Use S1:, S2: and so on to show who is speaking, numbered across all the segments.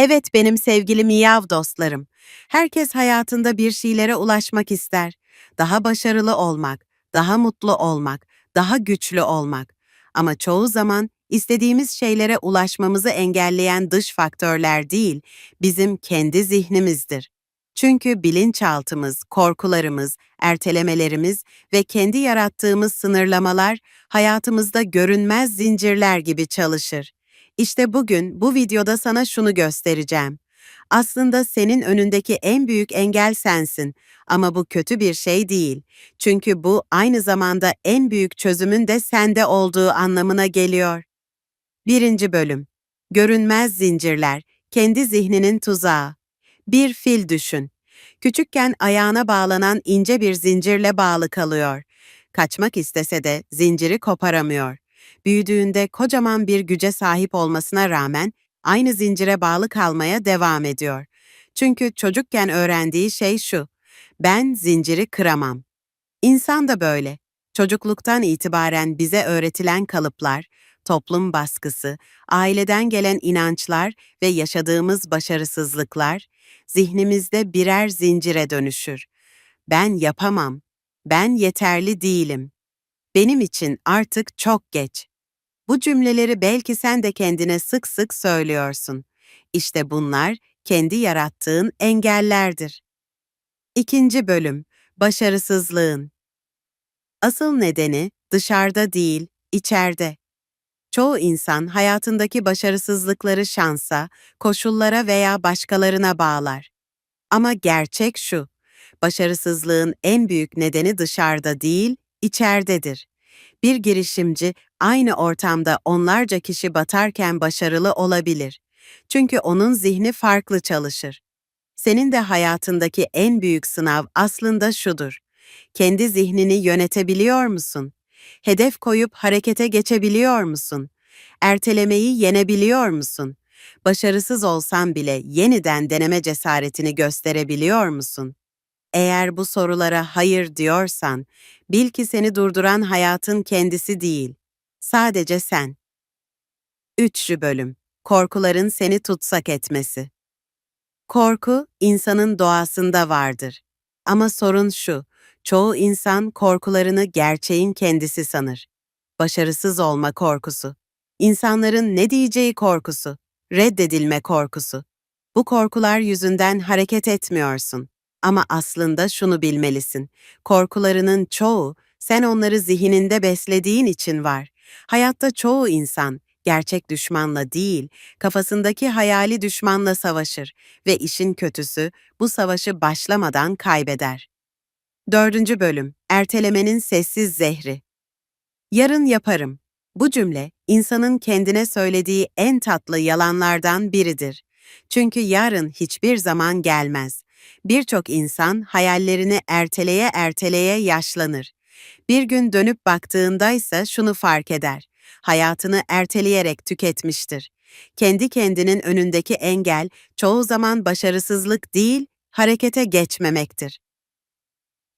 S1: Evet benim sevgili miyav dostlarım. Herkes hayatında bir şeylere ulaşmak ister. Daha başarılı olmak, daha mutlu olmak, daha güçlü olmak. Ama çoğu zaman istediğimiz şeylere ulaşmamızı engelleyen dış faktörler değil, bizim kendi zihnimizdir. Çünkü bilinçaltımız, korkularımız, ertelemelerimiz ve kendi yarattığımız sınırlamalar hayatımızda görünmez zincirler gibi çalışır. İşte bugün bu videoda sana şunu göstereceğim. Aslında senin önündeki en büyük engel sensin ama bu kötü bir şey değil. Çünkü bu aynı zamanda en büyük çözümün de sende olduğu anlamına geliyor. Birinci bölüm. Görünmez zincirler, kendi zihninin tuzağı. Bir fil düşün. Küçükken ayağına bağlanan ince bir zincirle bağlı kalıyor. Kaçmak istese de zinciri koparamıyor. Büyüdüğünde kocaman bir güce sahip olmasına rağmen aynı zincire bağlı kalmaya devam ediyor. Çünkü çocukken öğrendiği şey şu, ben zinciri kıramam. İnsan da böyle. Çocukluktan itibaren bize öğretilen kalıplar, toplum baskısı, aileden gelen inançlar ve yaşadığımız başarısızlıklar zihnimizde birer zincire dönüşür. Ben yapamam, ben yeterli değilim. Benim için artık çok geç. Bu cümleleri belki sen de kendine sık sık söylüyorsun. İşte bunlar kendi yarattığın engellerdir. İkinci bölüm, başarısızlığın. Asıl nedeni dışarıda değil, içeride. Çoğu insan hayatındaki başarısızlıkları şansa, koşullara veya başkalarına bağlar. Ama gerçek şu, başarısızlığın en büyük nedeni dışarıda değil, içeridedir. Bir girişimci aynı ortamda onlarca kişi batarken başarılı olabilir. Çünkü onun zihni farklı çalışır. Senin de hayatındaki en büyük sınav aslında şudur. Kendi zihnini yönetebiliyor musun? Hedef koyup harekete geçebiliyor musun? Ertelemeyi yenebiliyor musun? Başarısız olsan bile yeniden deneme cesaretini gösterebiliyor musun? Eğer bu sorulara hayır diyorsan, bil ki seni durduran hayatın kendisi değil, sadece sen. Üçüncü bölüm. Korkuların seni tutsak etmesi. Korku, insanın doğasında vardır. Ama sorun şu, çoğu insan korkularını gerçeğin kendisi sanır. Başarısız olma korkusu. İnsanların ne diyeceği korkusu. Reddedilme korkusu. Bu korkular yüzünden hareket etmiyorsun. Ama aslında şunu bilmelisin. Korkularının çoğu sen onları zihninde beslediğin için var. Hayatta çoğu insan gerçek düşmanla değil, kafasındaki hayali düşmanla savaşır ve işin kötüsü bu savaşı başlamadan kaybeder. Dördüncü bölüm, ertelemenin sessiz zehri. Yarın yaparım. Bu cümle, insanın kendine söylediği en tatlı yalanlardan biridir. Çünkü yarın hiçbir zaman gelmez. Birçok insan hayallerini erteleye erteleye yaşlanır. Bir gün dönüp baktığında ise şunu fark eder. Hayatını erteleyerek tüketmiştir. Kendi kendinin önündeki engel çoğu zaman başarısızlık değil, harekete geçmemektir.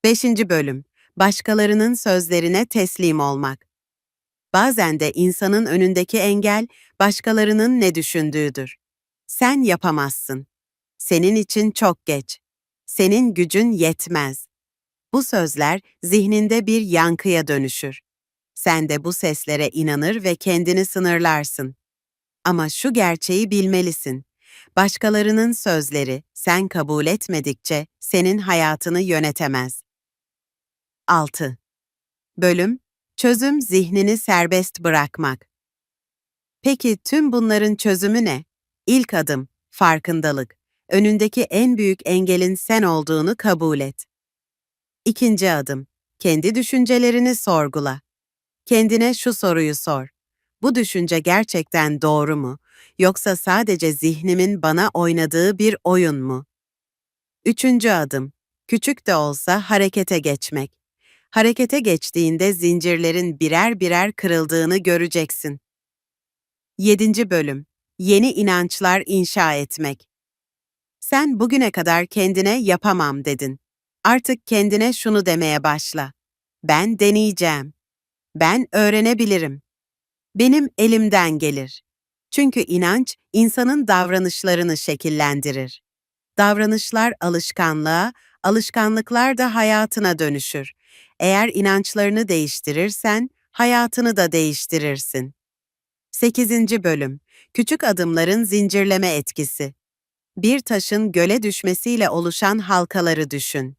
S1: 5. bölüm. Başkalarının sözlerine teslim olmak. Bazen de insanın önündeki engel başkalarının ne düşündüğüdür. Sen yapamazsın. Senin için çok geç. Senin gücün yetmez. Bu sözler zihninde bir yankıya dönüşür. Sen de bu seslere inanır ve kendini sınırlarsın. Ama şu gerçeği bilmelisin. Başkalarının sözleri sen kabul etmedikçe senin hayatını yönetemez. 6. Bölüm Çözüm zihnini serbest bırakmak. Peki tüm bunların çözümü ne? İlk adım farkındalık. Önündeki en büyük engelin sen olduğunu kabul et. İkinci adım kendi düşüncelerini sorgula. Kendine şu soruyu sor. Bu düşünce gerçekten doğru mu? Yoksa sadece zihnimin bana oynadığı bir oyun mu? Üçüncü adım. Küçük de olsa harekete geçmek. Harekete geçtiğinde zincirlerin birer birer kırıldığını göreceksin. 7. bölüm. Yeni inançlar inşa etmek. Sen bugüne kadar kendine yapamam dedin. Artık kendine şunu demeye başla. Ben deneyeceğim. Ben öğrenebilirim. Benim elimden gelir. Çünkü inanç insanın davranışlarını şekillendirir. Davranışlar alışkanlığa, alışkanlıklar da hayatına dönüşür. Eğer inançlarını değiştirirsen, hayatını da değiştirirsin. 8. Bölüm Küçük adımların zincirleme etkisi. Bir taşın göle düşmesiyle oluşan halkaları düşün.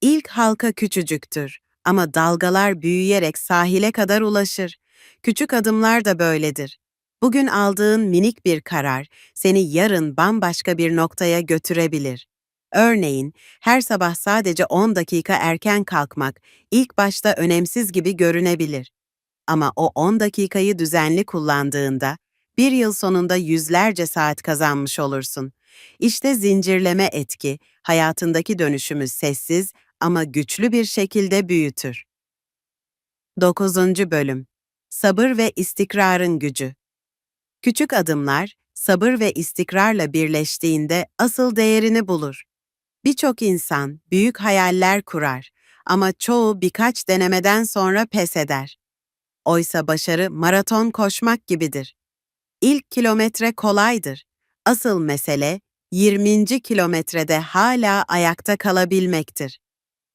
S1: İlk halka küçücüktür ama dalgalar büyüyerek sahile kadar ulaşır. Küçük adımlar da böyledir. Bugün aldığın minik bir karar seni yarın bambaşka bir noktaya götürebilir. Örneğin, her sabah sadece 10 dakika erken kalkmak ilk başta önemsiz gibi görünebilir. Ama o 10 dakikayı düzenli kullandığında bir yıl sonunda yüzlerce saat kazanmış olursun. İşte zincirleme etki, hayatındaki dönüşümü sessiz ama güçlü bir şekilde büyütür. 9. Bölüm Sabır ve istikrarın gücü Küçük adımlar, sabır ve istikrarla birleştiğinde asıl değerini bulur. Birçok insan büyük hayaller kurar ama çoğu birkaç denemeden sonra pes eder. Oysa başarı maraton koşmak gibidir. İlk kilometre kolaydır. Asıl mesele 20. kilometrede hala ayakta kalabilmektir.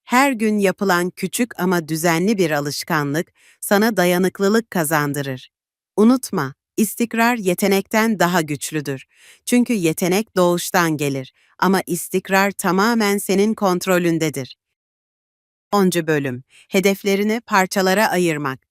S1: Her gün yapılan küçük ama düzenli bir alışkanlık sana dayanıklılık kazandırır. Unutma, istikrar yetenekten daha güçlüdür. Çünkü yetenek doğuştan gelir ama istikrar tamamen senin kontrolündedir. 10. Bölüm Hedeflerini parçalara ayırmak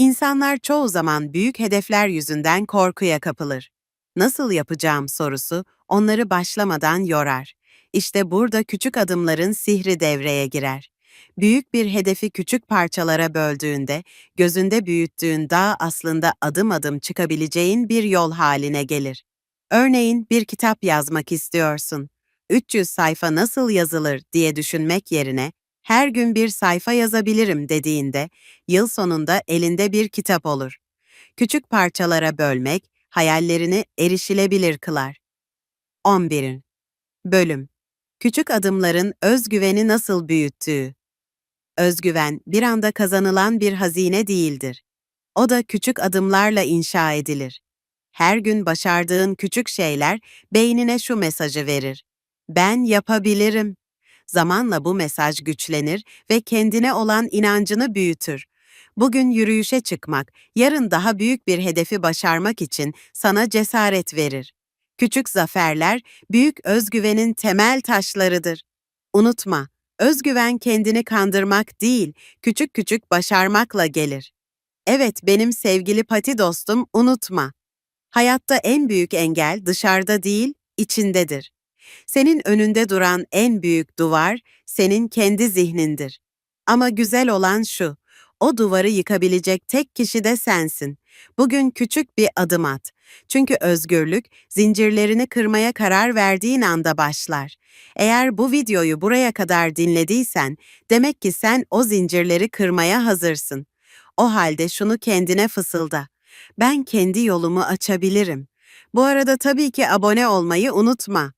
S1: İnsanlar çoğu zaman büyük hedefler yüzünden korkuya kapılır. Nasıl yapacağım sorusu onları başlamadan yorar. İşte burada küçük adımların sihri devreye girer. Büyük bir hedefi küçük parçalara böldüğünde, gözünde büyüttüğün dağ aslında adım adım çıkabileceğin bir yol haline gelir. Örneğin bir kitap yazmak istiyorsun. 300 sayfa nasıl yazılır diye düşünmek yerine her gün bir sayfa yazabilirim dediğinde yıl sonunda elinde bir kitap olur. Küçük parçalara bölmek hayallerini erişilebilir kılar. 11. Bölüm Küçük adımların özgüveni nasıl büyüttüğü. Özgüven bir anda kazanılan bir hazine değildir. O da küçük adımlarla inşa edilir. Her gün başardığın küçük şeyler beynine şu mesajı verir. Ben yapabilirim. Zamanla bu mesaj güçlenir ve kendine olan inancını büyütür. Bugün yürüyüşe çıkmak, yarın daha büyük bir hedefi başarmak için sana cesaret verir. Küçük zaferler büyük özgüvenin temel taşlarıdır. Unutma, özgüven kendini kandırmak değil, küçük küçük başarmakla gelir. Evet benim sevgili pati dostum, unutma. Hayatta en büyük engel dışarıda değil, içindedir. Senin önünde duran en büyük duvar senin kendi zihnindir. Ama güzel olan şu, o duvarı yıkabilecek tek kişi de sensin. Bugün küçük bir adım at. Çünkü özgürlük zincirlerini kırmaya karar verdiğin anda başlar. Eğer bu videoyu buraya kadar dinlediysen, demek ki sen o zincirleri kırmaya hazırsın. O halde şunu kendine fısılda. Ben kendi yolumu açabilirim. Bu arada tabii ki abone olmayı unutma.